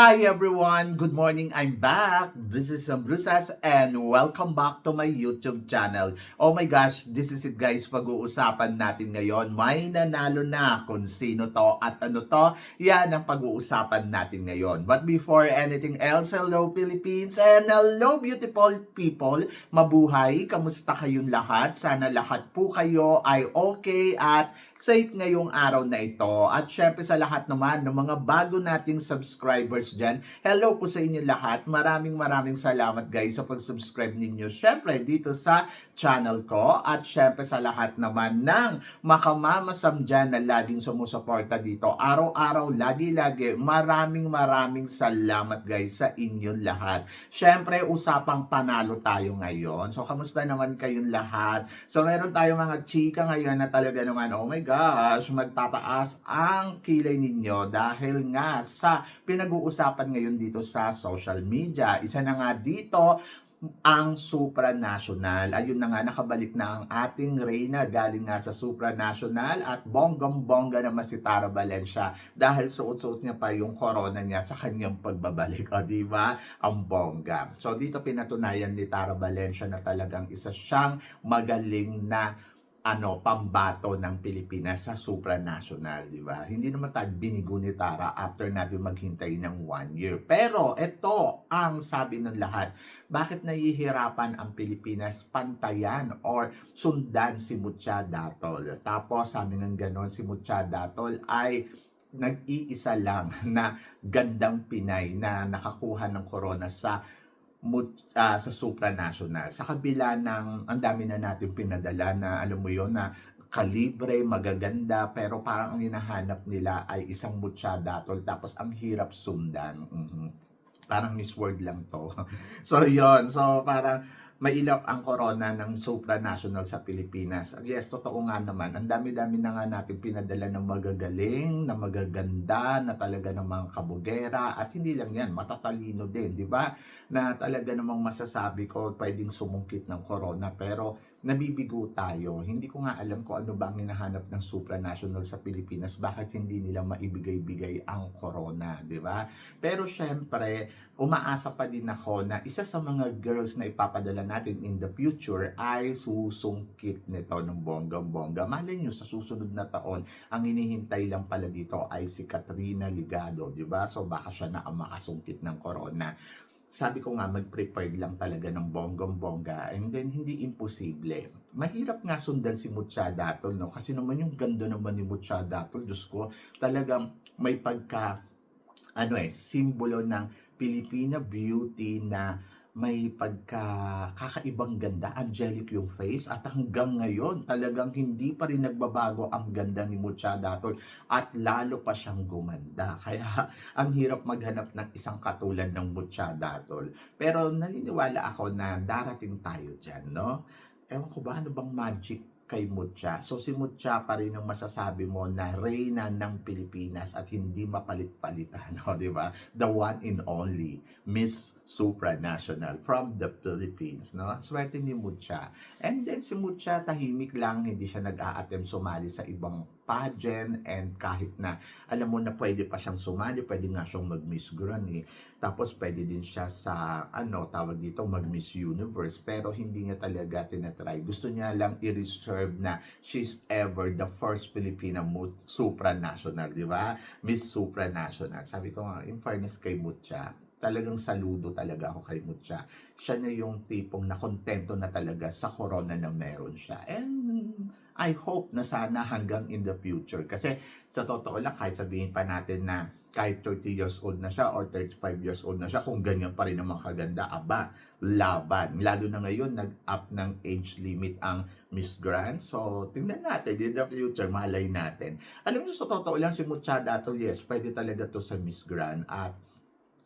Hi everyone! Good morning! I'm back! This is Brusas and welcome back to my YouTube channel. Oh my gosh, this is it guys, pag-uusapan natin ngayon. May nanalo na kung sino to at ano to. Yan ang pag-uusapan natin ngayon. But before anything else, hello Philippines and hello beautiful people. Mabuhay! Kamusta kayong lahat? Sana lahat po kayo ay okay at safe ngayong araw na ito. At syempre sa lahat naman ng mga bago nating subscribers dyan, hello po sa inyo lahat. Maraming maraming salamat guys sa pag-subscribe ninyo. Syempre dito sa channel ko at syempre sa lahat naman ng makamamasam dyan na laging sumusuporta dito. Araw-araw, lagi-lagi, maraming maraming salamat guys sa inyong lahat. Syempre, usapang panalo tayo ngayon. So, kamusta naman kayong lahat? So, meron tayong mga chika ngayon na talaga naman, oh my gosh, magtataas ang kilay ninyo dahil nga sa pinag-uusapan ngayon dito sa social media. Isa na nga dito, ang supranational. Ayun na nga, nakabalik na ang ating Reyna galing nga sa supranational at bonggam-bongga naman si Tara Valencia dahil suot-suot niya pa yung corona niya sa kanyang pagbabalik. O, di ba? Ang bongga. So, dito pinatunayan ni Tara Valencia na talagang isa siyang magaling na ano, pambato ng Pilipinas sa supranational, di ba? Hindi naman tayo binigo ni Tara after natin maghintay ng one year. Pero ito ang sabi ng lahat, bakit nahihirapan ang Pilipinas pantayan or sundan si Mucha Datol? Tapos sabi ng ganon, si Mucha Datol ay nag-iisa lang na gandang Pinay na nakakuha ng corona sa ah, sa supranational. Sa kabila ng ang dami na natin pinadala na alam mo yon na kalibre, magaganda, pero parang ang hinahanap nila ay isang mutsadatol tapos ang hirap sundan. Mhm. Parang Miss Word lang to. so yon So parang mailap ang corona ng supranational sa Pilipinas. Yes, totoo nga naman. Ang dami-dami na nga natin pinadala ng magagaling, na magaganda, na talaga ng mga kabugera. At hindi lang yan, matatalino din, di ba? Na talaga namang masasabi ko, pwedeng sumungkit ng corona. Pero nabibigo tayo. Hindi ko nga alam kung ano ba ang hinahanap ng supranational sa Pilipinas. Bakit hindi nila maibigay-bigay ang corona, di ba? Pero syempre, umaasa pa din ako na isa sa mga girls na ipapadala natin in the future ay susungkit nito ng bonggang-bongga. Malay nyo, sa susunod na taon, ang hinihintay lang pala dito ay si Katrina Ligado, di ba? So baka siya na ang makasungkit ng corona sabi ko nga, mag-prepared lang talaga ng bonggong-bongga and then hindi imposible. Mahirap nga sundan si Mucha Datol, no? Kasi naman yung ganda naman ni Mucha Datol, Diyos ko, talagang may pagka, ano eh, simbolo ng Filipina beauty na may pagka kakaibang ganda, angelic yung face at hanggang ngayon talagang hindi pa rin nagbabago ang ganda ni Mucha Datol at lalo pa siyang gumanda. Kaya ang hirap maghanap ng isang katulad ng Mucha Datol. Pero naniniwala ako na darating tayo dyan, no? Ewan ko ba ano bang magic kay Mucha. So si Mucha pa rin ang masasabi mo na reyna ng Pilipinas at hindi mapalit-palitan, no, di ba? The one and only Miss Supranational from the Philippines, no? Swerte ni Mucha. And then si Mucha tahimik lang, hindi siya nag-a-attempt sumali sa ibang pageant and kahit na alam mo na pwede pa siyang sumali, pwede nga siyang mag-Miss Grand eh. Tapos pwede din siya sa ano, tawag dito, mag-Miss Universe pero hindi niya talaga tinatry. Gusto niya lang i-reserve na she's ever the first Filipina supranational, di ba? Miss Supranational. Sabi ko in fairness kay Mucha, talagang saludo talaga ako kay Mucha. Siya na yung tipong na kontento na talaga sa corona na meron siya. And I hope na sana hanggang in the future. Kasi sa totoo lang, kahit sabihin pa natin na kahit 30 years old na siya or 35 years old na siya, kung ganyan pa rin ang makaganda, aba, laban. Lalo na ngayon, nag-up ng age limit ang Miss Grand. So, tingnan natin, in the future, malay natin. Alam mo, sa totoo lang, si Mucha Datol, yes, pwede talaga to sa Miss Grand. At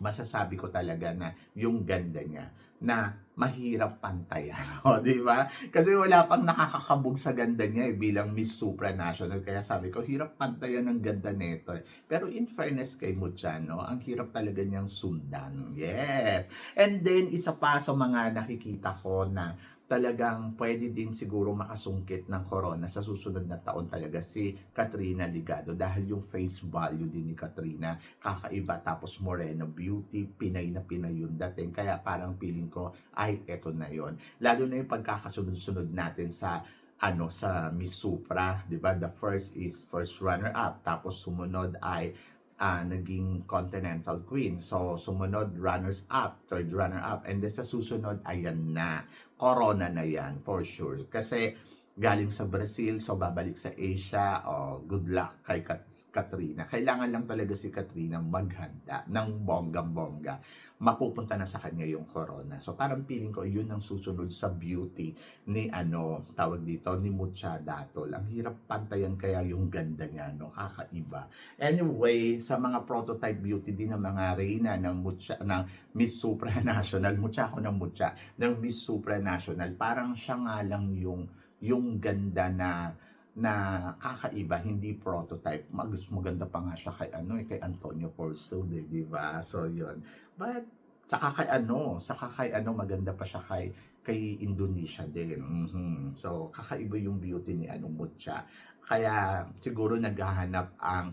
masasabi ko talaga na yung ganda niya na mahirap pantayan. O, di ba? Kasi wala pang nakakakabog sa ganda niya eh, bilang Miss Supranational. Kaya sabi ko, hirap pantayan ng ganda nito. Eh. Pero in fairness kay Muchano, ang hirap talaga niyang sundan. Yes! And then, isa pa sa mga nakikita ko na talagang pwede din siguro makasungkit ng corona sa susunod na taon talaga si Katrina Ligado dahil yung face value din ni Katrina kakaiba. Tapos moreno beauty, Pinay na Pinay yung dating. Kaya parang feeling ko ay eto na yon lalo na yung pagkakasunod-sunod natin sa ano sa Miss Supra, 'di ba? The first is first runner up tapos sumunod ay ah, naging Continental Queen. So, sumunod, runners-up, third runner-up. And then sa susunod, ayan na. Corona na yan, for sure. Kasi galing sa Brazil, so babalik sa Asia. Oh, good luck kay Kat- Katrina. Kailangan lang talaga si Katrina maghanda ng bonggang-bongga. Mapupunta na sa kanya yung corona. So parang feeling ko yun ang susunod sa beauty ni ano, tawag dito, ni Mucha Datol. Ang hirap pantayan kaya yung ganda niya, no? Kakaiba. Anyway, sa mga prototype beauty din ng mga reyna ng Mucha, ng Miss Supranational, Mucha ako ng Mucha, ng Miss Supranational, parang siya nga lang yung yung ganda na na kakaiba, hindi prototype. Mag maganda pa nga siya kay ano, eh, kay Antonio Porcel, eh, di ba? So, yun. But, saka kay ano, saka kay ano, maganda pa siya kay kay Indonesia din. Mhm. So, kakaiba yung beauty ni ano, Mucha. Kaya, siguro naghahanap ang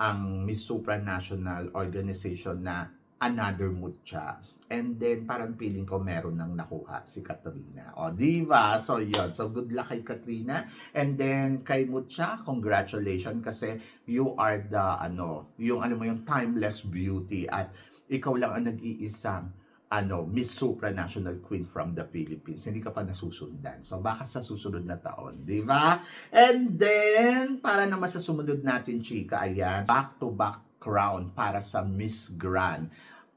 ang Miss Supranational Organization na another Mucha. And then, parang feeling ko meron nang nakuha si Katrina. O, di ba? So, yun. So, good luck kay Katrina. And then, kay Mucha, congratulations kasi you are the, ano, yung, ano mo, yung timeless beauty at ikaw lang ang nag-iisang ano, Miss Supranational Queen from the Philippines. Hindi ka pa nasusundan. So, baka sa susunod na taon, di ba? And then, para naman sa sumunod natin, chika, ayan, back-to-back crown para sa Miss Grand.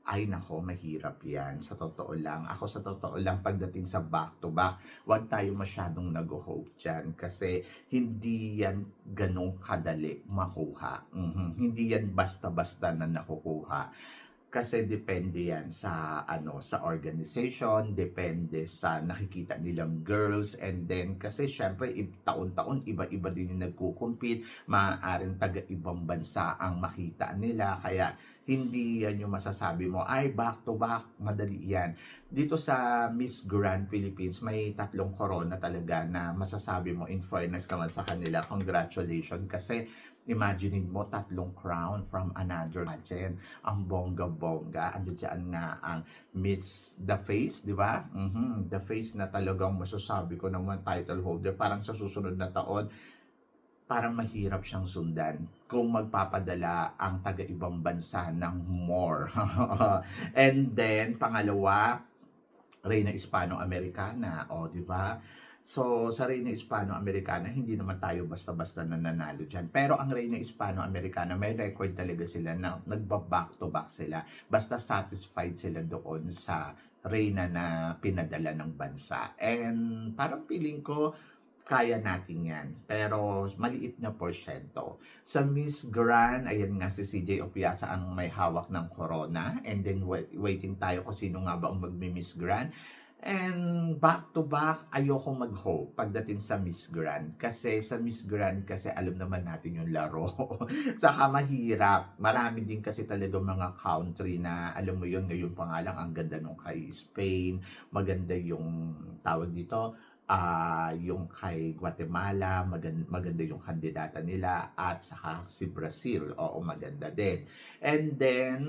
Ay nako, mahirap yan. Sa totoo lang. Ako sa totoo lang, pagdating sa back-to-back, wag tayo masyadong nag-hope dyan. Kasi hindi yan ganong kadali makuha. Mhm. Hindi yan basta-basta na nakukuha kasi depende yan sa ano sa organization, depende sa nakikita nilang girls and then kasi syempre taon-taon iba-iba din yung nagko-compete, maaaring taga-ibang bansa ang makita nila kaya hindi yan yung masasabi mo ay back to back madali yan. Dito sa Miss Grand Philippines may tatlong corona talaga na masasabi mo in fairness naman sa kanila congratulations kasi Imaginein mo tatlong crown from another pageant. Ang bongga-bongga. Andiyan nga ang Miss The Face, di ba? Mhm, The Face na talagang masasabi ko naman title holder. Parang sa susunod na taon, parang mahirap siyang sundan kung magpapadala ang taga-ibang bansa ng more. And then, pangalawa, Reyna Hispano-Americana. O, di ba? So, sa Reyna Hispano-Americana, hindi naman tayo basta-basta na nanalo dyan. Pero ang Reyna Hispano-Americana, may record talaga sila na nagba-back-to-back sila. Basta satisfied sila doon sa Reyna na pinadala ng bansa. And parang feeling ko, kaya natin yan. Pero maliit na porsyento. Sa Miss Grand, ayan nga si CJ Opiasa ang may hawak ng corona. And then wait- waiting tayo kung sino nga ba ang magmi-Miss Grand. And back to back, ayoko mag-hope pagdating sa Miss Grand. Kasi sa Miss Grand, kasi alam naman natin yung laro. Saka mahirap. Marami din kasi talaga mga country na, alam mo yun, ngayon pa nga lang, ang ganda nung kay Spain. Maganda yung tawag dito, ah yung kay Guatemala, maganda, maganda yung kandidata nila at saka si Brazil, oo maganda din. And then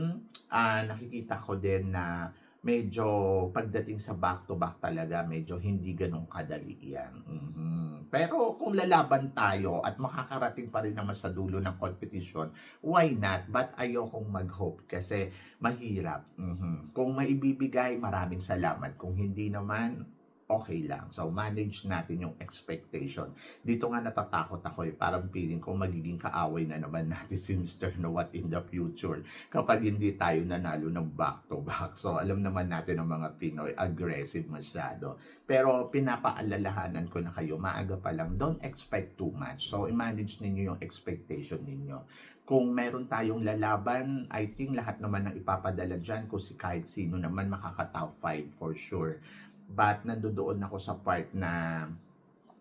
ah nakikita ko din na medyo pagdating sa back-to-back talaga, medyo hindi ganun kadali yan. Mhm. Pero kung lalaban tayo at makakarating pa rin naman sa dulo ng competition, why not? But ayokong mag-hope kasi mahirap. Mhm. Kung maibibigay, maraming salamat. Kung hindi naman, okay lang. So, manage natin yung expectation. Dito nga natatakot ako eh. Parang feeling ko magiging kaaway na naman natin si Mr. Nowat in the future kapag hindi tayo nanalo ng back-to-back. So, alam naman natin ang mga Pinoy, aggressive masyado. Pero, pinapaalalahanan ko na kayo, maaga pa lang, don't expect too much. So, i-manage ninyo yung expectation ninyo. Kung meron tayong lalaban, I think lahat naman ng ipapadala dyan, kung si kahit sino naman makaka-top 5 for sure. But nandoon ako sa part na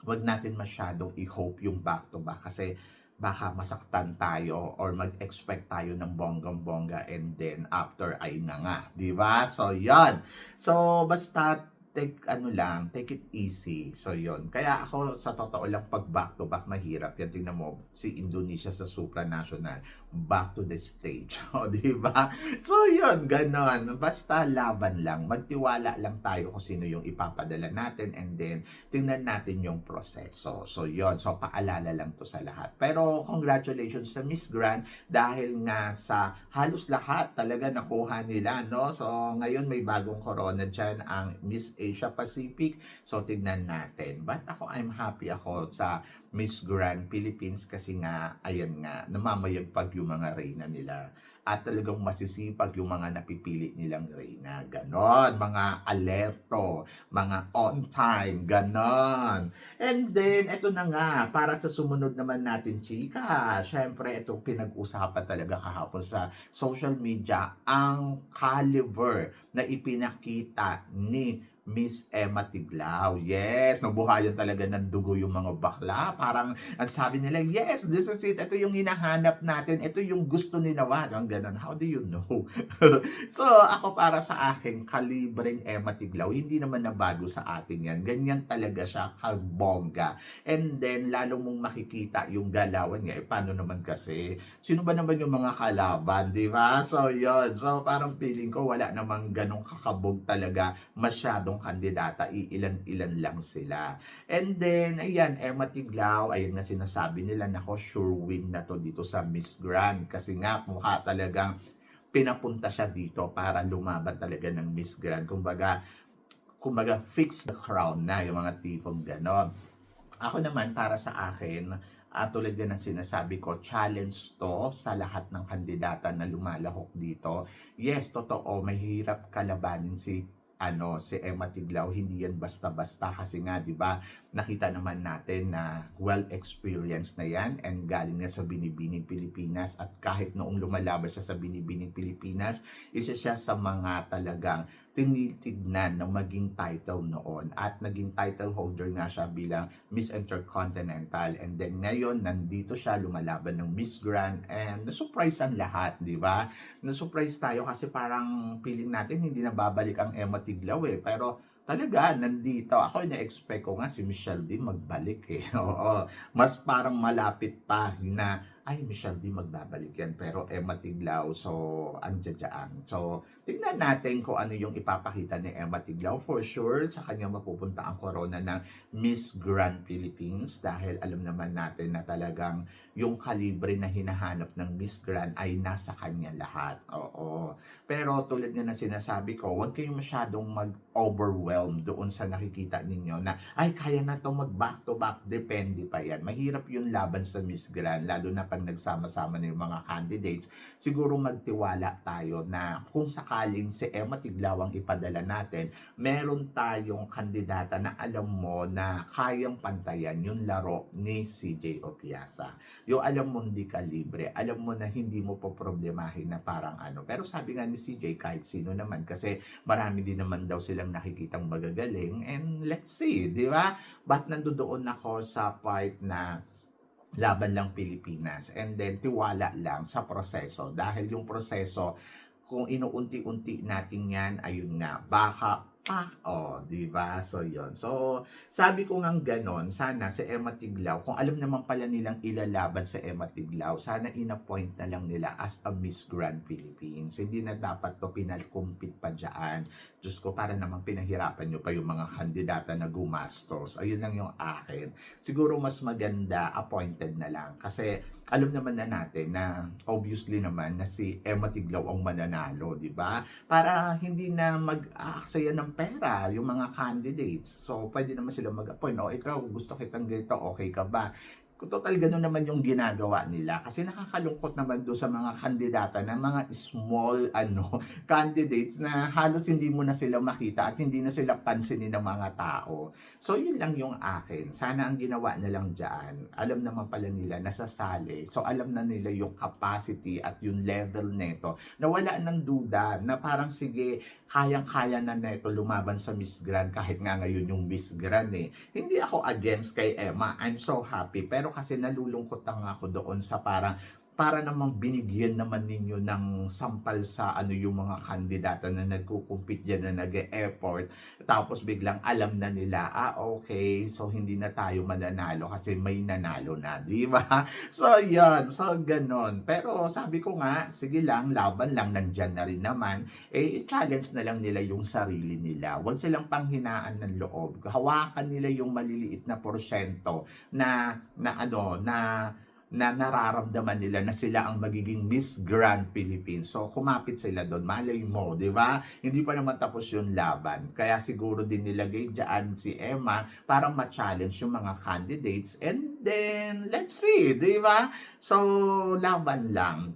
wag natin masyadong i-hope yung back-to-back kasi baka masaktan tayo or mag-expect tayo ng bonggang-bongga and then after ay na nga, di ba? So, yan. So, basta take ano lang, take it easy. So yon. Kaya ako sa totoo lang pag back to back mahirap. Yan tingnan mo si Indonesia sa supranational back to the stage. O di ba? So yon, ganon. Basta laban lang. Magtiwala lang tayo kung sino yung ipapadala natin and then tingnan natin yung proseso. So yon. So paalala lang to sa lahat. Pero congratulations sa Miss Grand dahil nga sa halos lahat talaga nakuha nila, no? So ngayon may bagong corona dyan ang Miss Asia Pacific. So, tignan natin. But ako, I'm happy ako sa Miss Grand Philippines kasi nga, ayan nga, namamayagpag yung mga reyna nila. At talagang masisipag yung mga napipili nilang reyna. Ganon, mga alerto, mga on time, ganon. And then, eto na nga, para sa sumunod naman natin, chika, syempre, ito pinag-usapan talaga kahapon sa social media, ang caliber na ipinakita ni Miss Emma Tiglao. Yes, nabuhayan talaga ng dugo yung mga bakla. Parang ang sabi nila, yes, this is it. Ito yung hinahanap natin. Ito yung gusto ni Nawad. Ang ganun. How do you know? so, ako para sa akin, kalibreng Emma Tiglao, hindi naman nabago sa atin yan. Ganyan talaga siya, kabongga. And then, lalo mong makikita yung galawan niya. Eh, paano naman kasi? Sino ba naman yung mga kalaban, di ba? So, yun. So, parang feeling ko, wala namang ganong kakabog talaga masyadong kandidata. Iilan-ilan lang sila. And then, ayan, Emma Tiglao, ayun na sinasabi nila, nako, sure win na to dito sa Miss Grand. Kasi nga, mukha talagang pinapunta siya dito para lumaban talaga ng Miss Grand. Kumbaga, kumbaga, fix the crown na, yung mga tipong ganon. Ako naman, para sa akin, at tulad din ng sinasabi ko, challenge to sa lahat ng kandidata na lumalahok dito. Yes, totoo, mahirap kalabanin si ano si Emma Tiglao hindi yan basta-basta kasi nga 'di ba nakita naman natin na well experienced na yan and galing na sa Binibining Pilipinas at kahit noong lumalaban siya sa Binibining Pilipinas isa siya sa mga talagang tinitignan ng maging title noon at naging title holder nga siya bilang Miss Intercontinental and then ngayon nandito siya lumalaban ng Miss Grand and na-surprise ang lahat, di ba? Na-surprise tayo kasi parang feeling natin hindi na babalik ang Emma Tiglao eh pero talaga nandito ako na-expect ko nga si Michelle din magbalik eh. Oo, mas parang malapit pa na ay, Michelle di magbabalik yan. Pero Emma Tiglao, so, andyadyaan. So, tignan natin kung ano yung ipapakita ni Emma Tiglao. For sure, sa kanya mapupunta ang corona ng Miss Grand Philippines dahil alam naman natin na talagang yung kalibre na hinahanap ng Miss Grand ay nasa kanya lahat. Oo. Pero tulad nga na sinasabi ko, huwag kayong masyadong mag-overwhelm doon sa nakikita ninyo na, ay, kaya na to mag-back to back. Depende pa yan. Mahirap yung laban sa Miss Grand, lalo na pag nagsama-sama na yung mga candidates, siguro magtiwala tayo na kung sakaling si Emma Tiglao ang ipadala natin, meron tayong kandidata na alam mo na kayang pantayan yung laro ni CJ Opiasa. Yung alam mo hindi ka libre, alam mo na hindi mo po problemahin na parang ano. Pero sabi nga ni CJ, kahit sino naman, kasi marami din naman daw silang nakikitang magagaling, and let's see, di ba? Ba't nandoon ako sa part na laban lang Pilipinas. And then tiwala lang sa proseso. Dahil yung proseso kung inuunti-unti natin yan ayun nga baka ah, oh, di ba? So, yon So, sabi ko nga ganon, sana si Emma Tiglao, kung alam naman pala nilang ilalaban sa Emma Tiglao, sana in-appoint na lang nila as a Miss Grand Philippines. Hindi na dapat to pinalkumpit pa dyan. Diyos ko, para namang pinahirapan nyo pa yung mga kandidata na gumastos. Ayun lang yung akin. Siguro mas maganda, appointed na lang. Kasi, alam naman na natin na obviously naman na si Emma Tiglao ang mananalo, di ba? Para hindi na mag-aaksaya ng pera yung mga candidates. So, pwede naman sila mag-appoint. O, ikaw, gusto kitang ganito, okay ka ba? Kung total gano'n naman yung ginagawa nila kasi nakakalungkot naman do sa mga kandidata na mga small ano candidates na halos hindi mo na sila makita at hindi na sila pansinin ng mga tao. So yun lang yung akin. Sana ang ginawa na lang diyan. Alam naman pala nila nasasali. So alam na nila yung capacity at yung level neto na wala nang duda na parang sige kayang-kaya na neto lumaban sa Miss Grand kahit nga ngayon yung Miss Grand eh. Hindi ako against kay Emma. I'm so happy pero kasi nalulungkot lang ako doon sa parang para namang binigyan naman ninyo ng sampal sa ano yung mga kandidata na nagkukumpit dyan na nag-e-effort tapos biglang alam na nila ah okay so hindi na tayo mananalo kasi may nanalo na di ba? So yan so ganon pero sabi ko nga sige lang laban lang nandyan na rin naman. Eh challenge na lang nila yung sarili nila. Huwag silang panghinaan ng loob. Hawakan nila yung maliliit na porsyento na na ano na na nararamdaman nila na sila ang magiging Miss Grand Philippines. So, kumapit sila doon. Malay mo, di ba? Hindi pa naman tapos yung laban. Kaya siguro din nilagay dyan si Emma para ma-challenge yung mga candidates. And then, let's see, di ba? So, laban lang.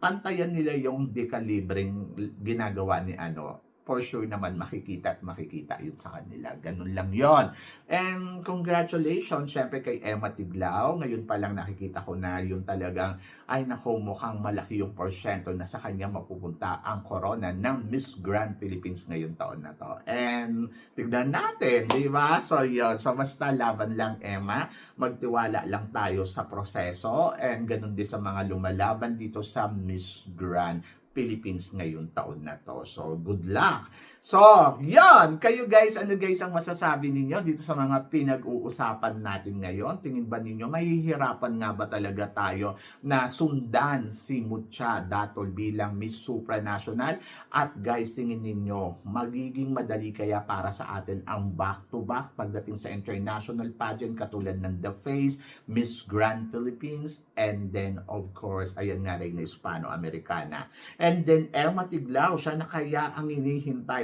Pantayan nila yung dekalibreng ginagawa ni ano, for sure naman makikita at makikita yun sa kanila. Ganun lang yon And congratulations, syempre kay Emma Tiglao. Ngayon pa lang nakikita ko na yun talagang, ay nako, mukhang malaki yung porsyento na sa kanya mapupunta ang corona ng Miss Grand Philippines ngayon taon na to. And tignan natin, di ba? So yun, so basta laban lang Emma, magtiwala lang tayo sa proseso and ganun din sa mga lumalaban dito sa Miss Grand Philippines ngayon taon na to. So, good luck! So, yan! Kayo guys, ano guys ang masasabi ninyo dito sa mga pinag-uusapan natin ngayon? Tingin ba ninyo, mahihirapan nga ba talaga tayo na sundan si Mucha Datol bilang Miss Supranational? At guys, tingin ninyo, magiging madali kaya para sa atin ang back-to-back pagdating sa international pageant katulad ng The Face, Miss Grand Philippines, and then of course, ayan nga rin na Hispano-Americana. And then Emma Tiglao, siya na kaya ang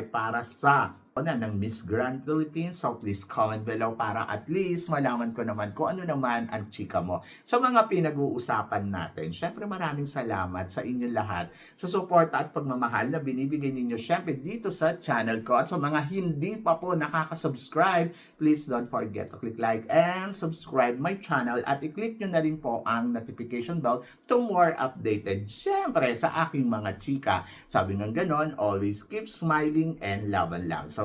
inihintay para sa na ng Miss Grand Philippines. So please comment below para at least malaman ko naman kung ano naman ang chika mo. Sa mga pinag-uusapan natin, syempre maraming salamat sa inyo lahat sa suporta at pagmamahal na binibigay ninyo syempre dito sa channel ko. At sa mga hindi pa po nakaka-subscribe, please don't forget to click like and subscribe my channel at i-click nyo na rin po ang notification bell to more updated syempre sa aking mga chika. Sabi nga ganon, always keep smiling and laban lang.